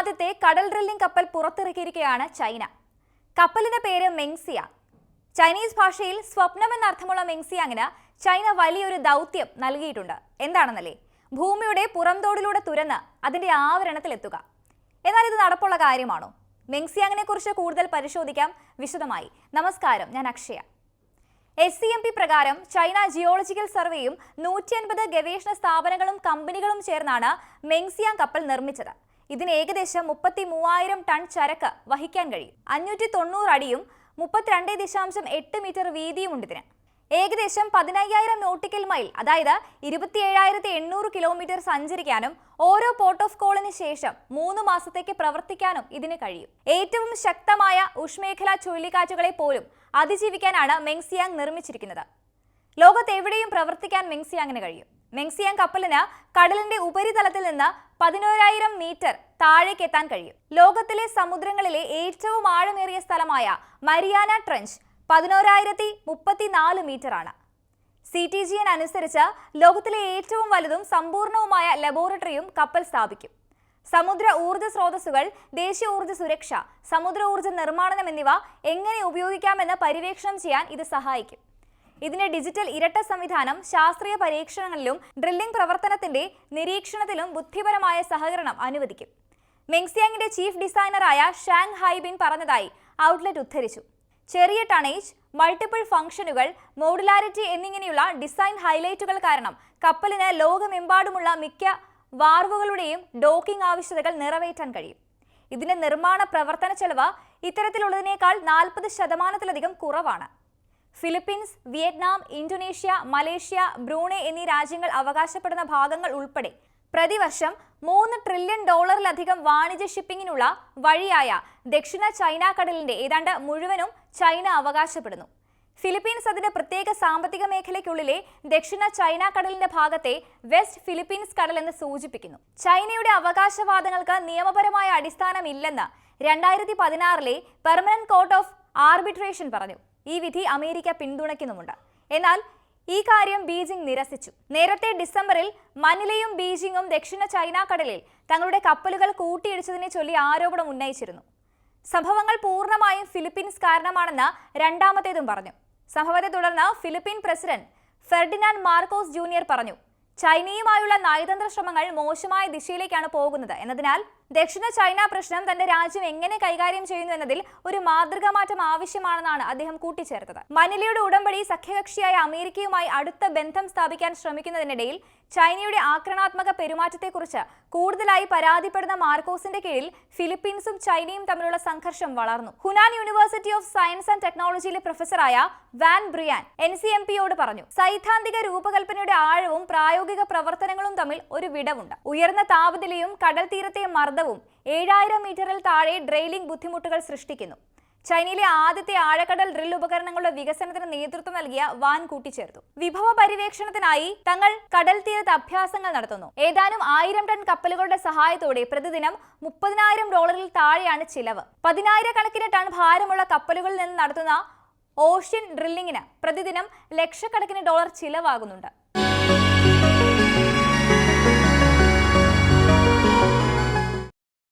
ആദ്യത്തെ കടൽ ഡ്രില്ലിംഗ് കപ്പൽ പുറത്തിറക്കിയിരിക്കുകയാണ് ചൈന. കപ്പലിന്റെ പേര് മെങ്സിയ. ചൈനീസ് ഭാഷയിൽ സ്വപ്നം എന്നർത്ഥമുള്ള മെങ്സിയാങ്ങിന് ചൈന വലിയൊരു ദൗത്യം നൽകിയിട്ടുണ്ട്. എന്താണെന്നല്ലേ? ഭൂമിയുടെ പുറംതോടിലൂടെ തുരന്ന് അതിന്റെ ആവരണത്തിലെത്തുക. എന്നാൽ ഇത് നടപ്പുള്ള കാര്യമാണോ? മെങ്സിയാങ്ങിനെ കുറിച്ച് കൂടുതൽ പരിശോധിക്കാം വിശദമായി. നമസ്കാരം ഞാൻ Akshaya. S C M P പ്രകാരം ചൈന ജിയോളജിക്കൽ സർവേയും നൂറ്റി അൻപത് ഗവേഷണ സ്ഥാപനങ്ങളും കമ്പനികളും ചേർന്നാണ് മെങ്സിയാങ് കപ്പൽ നിർമ്മിച്ചത്. ഇതിന് ഏകദേശം മുപ്പത്തി മൂവായിരം ടൺ ചരക്ക് വഹിക്കാൻ കഴിയും. അഞ്ഞൂറ്റി തൊണ്ണൂറ് അടിയും മുപ്പത്തിരണ്ട് ദശാംശം എട്ട് മീറ്റർ വീതിയുമുണ്ട് ഇതിന്. ഏകദേശം പതിനയ്യായിരം നോട്ടിക്കൽ മൈൽ അതായത് ഇരുപത്തിയേഴായിരത്തി എണ്ണൂറ് കിലോമീറ്റർ സഞ്ചരിക്കാനും ഓരോ പോർട്ട് ഓഫ് കോളിന് ശേഷം മൂന്ന് മാസത്തേക്ക് പ്രവർത്തിക്കാനും ഇതിന് കഴിയും. ഏറ്റവും ശക്തമായ ഉഷ്മേഖലാ ചുഴലിക്കാറ്റുകളെ പോലും അതിജീവിക്കാനാണ് മെങ്സിയാങ് നിർമ്മിച്ചിരിക്കുന്നത്. ലോകത്തെവിടെയും പ്രവർത്തിക്കാൻ മെങ്സിയാങ്ങിന് കഴിയും. മെങ്സിയാങ് കപ്പലിന് കടലിന്റെ ഉപരിതലത്തിൽ നിന്ന് പതിനോരായിരം മീറ്റർ താഴേക്ക് എത്താൻ കഴിയും. ലോകത്തിലെ സമുദ്രങ്ങളിലെ ഏറ്റവും ആഴമേറിയ സ്ഥലമായ മരിയാന ട്രഞ്ച് പതിനോരായിരത്തി മുപ്പത്തിനാല് മീറ്റർ ആണ് സി ടി ജി എൻ അനുസരിച്ച് ലോകത്തിലെ ഏറ്റവും വലുതും സമ്പൂർണവുമായ ലബോറട്ടറിയും കപ്പൽ സ്ഥാപിക്കും. സമുദ്ര ഊർജ സ്രോതസ്സുകൾ ദേശീയ ഊർജ സുരക്ഷ സമുദ്ര ഊർജ നിർമ്മാണം എന്നിവ എങ്ങനെ ഉപയോഗിക്കാമെന്ന് പര്യവേക്ഷണം ചെയ്യാൻ ഇത് സഹായിക്കും. ഇതിന്റെ ഡിജിറ്റൽ ഇരട്ട സംവിധാനം ശാസ്ത്രീയ പരീക്ഷണങ്ങളിലും ഡ്രില്ലിംഗ് പ്രവർത്തനത്തിന്റെ നിരീക്ഷണത്തിലും ബുദ്ധിപരമായ സഹകരണം അനുവദിക്കും. മെങ്സിയാങ്ങിന്റെ ചീഫ് ഡിസൈനറായ ഷാങ് ഹൈബിൻ പറഞ്ഞതായി ഔട്ട്ലെറ്റ് ഉദ്ധരിച്ചു. ചെറിയ ടണേജ് മൾട്ടിപ്പിൾ ഫംഗ്ഷനുകൾ മോഡുലാരിറ്റി എന്നിങ്ങനെയുള്ള ഡിസൈൻ ഹൈലൈറ്റുകൾ കാരണം കപ്പലിന് ലോകമെമ്പാടുമുള്ള മിക്ക വാർവുകളുടെയും ഡോക്കിംഗ് ആവശ്യകതകൾ നിറവേറ്റാൻ കഴിയും. ഇതിന്റെ നിർമ്മാണ പ്രവർത്തന ചെലവ് ഇത്തരത്തിലുള്ളതിനേക്കാൾ നാൽപ്പത് ശതമാനത്തിലധികം കുറവാണ്. Philippines Vietnam Indonesia Malaysia Brunei എന്നീ രാജ്യങ്ങൾ അവകാശപ്പെടുന്ന ഭാഗങ്ങൾ ഉൾപ്പെടെ പ്രതിവർഷം മൂന്ന് ട്രില്യൺ ഡോളറിലധികം വാണിജ്യ ഷിപ്പിങ്ങിനുള്ള വഴിയായ ദക്ഷിണ ചൈന കടലിന്റെ ഏതാണ്ട് മുഴുവനും ചൈന അവകാശപ്പെടുന്നു. ഫിലിപ്പീൻസ് അതിന്റെ പ്രത്യേക സാമ്പത്തിക മേഖലയ്ക്കുള്ളിലെ ദക്ഷിണ ചൈന കടലിന്റെ ഭാഗത്തെ വെസ്റ്റ് ഫിലിപ്പീൻസ് കടൽ എന്ന് സൂചിപ്പിക്കുന്നു. ചൈനയുടെ അവകാശവാദങ്ങൾക്ക് നിയമപരമായ അടിസ്ഥാനമില്ലെന്ന് രണ്ടായിരത്തി പതിനാറിലെ പെർമനന്റ് കോർട്ട് ഓഫ് ആർബിട്രേഷൻ പറഞ്ഞു. ഈ വിധി അമേരിക്ക പിന്തുണയ്ക്കുന്നുമുണ്ട്. എന്നാൽ ഈ കാര്യം ബീജിംഗ് നിരസിച്ചു. നേരത്തെ ഡിസംബറിൽ മനിലയും ബീജിംഗും ദക്ഷിണ ചൈന കടലിൽ തങ്ങളുടെ കപ്പലുകൾ കൂട്ടിയിടിച്ചതിനെ ചൊല്ലി ആരോപണം ഉന്നയിച്ചിരുന്നു. സംഭവങ്ങൾ പൂർണമായും ഫിലിപ്പീൻസ് കാരണമാണെന്ന് രണ്ടാമത്തേതും പറഞ്ഞു. സംഭവത്തെ തുടർന്ന് Philippine president Ferdinand Marcos junior പറഞ്ഞു. ചൈനയുമായുള്ള നയതന്ത്ര ശ്രമങ്ങൾ മോശമായ ദിശയിലേക്കാണ് പോകുന്നത്. എന്നതിനാൽ ദക്ഷിണ ചൈന പ്രശ്നം തന്റെ രാജ്യം എങ്ങനെ കൈകാര്യം ചെയ്യുന്നു എന്നതിൽ ഒരു മാതൃകാ മാറ്റം ആവശ്യമാണെന്നാണ് അദ്ദേഹം കൂട്ടിച്ചേർത്തത്. മനിലയുടെ ഉടമ്പടി സഖ്യകക്ഷിയായ അമേരിക്കയുമായി അടുത്ത ബന്ധം സ്ഥാപിക്കാൻ ശ്രമിക്കുന്നതിനിടയിൽ ചൈനയുടെ ആക്രമണാത്മക പെരുമാറ്റത്തെക്കുറിച്ച് കൂടുതലായി പരാതിപ്പെടുന്ന മാർക്കോസിന്റെ കീഴിൽ ഫിലിപ്പീൻസും ചൈനയും തമ്മിലുള്ള സംഘർഷം വളർന്നു. Hunan university of science and ടെക്നോളജിയിലെ പ്രൊഫസറായ van Brian N C M പിയോട് പറഞ്ഞു സൈദ്ധാന്തിക രൂപകൽപ്പനയുടെ ആഴവും പ്രായോഗിക പ്രവർത്തനങ്ങളും തമ്മിൽ ഒരു വിടവുണ്ട്. ഉയർന്ന താപനിലയും കടൽ തീരത്തെ മർദ്ദവും ഏഴായിരം മീറ്ററിൽ താഴെ ഡ്രെയിലിംഗ് ബുദ്ധിമുട്ടുകൾ സൃഷ്ടിക്കുന്നു. ചൈനയിലെ ആദ്യത്തെ ആഴക്കടൽ ഡ്രിൽ ഉപകരണങ്ങളുടെ വികസനത്തിന് നേതൃത്വം നൽകിയ വാൻ കൂട്ടിച്ചേർത്തു. വിഭവ പര്യവേക്ഷണത്തിനായി തങ്ങൾ കടൽ തീരത്ത് അഭ്യാസങ്ങൾ നടത്തുന്നു. ഏതാനും ആയിരം ടൺ കപ്പലുകളുടെ സഹായത്തോടെ പ്രതിദിനം മുപ്പതിനായിരം ഡോളറിൽ താഴെയാണ് ചിലവ്. പതിനായിരക്കണക്കിന് ടൺ ഭാരമുള്ള കപ്പലുകളിൽ നിന്ന് നടത്തുന്ന ഓഷ്യൻ ഡ്രില്ലിങ്ങിന് പ്രതിദിനം ലക്ഷക്കണക്കിന് ഡോളർ ചിലവാകുന്നുണ്ട്.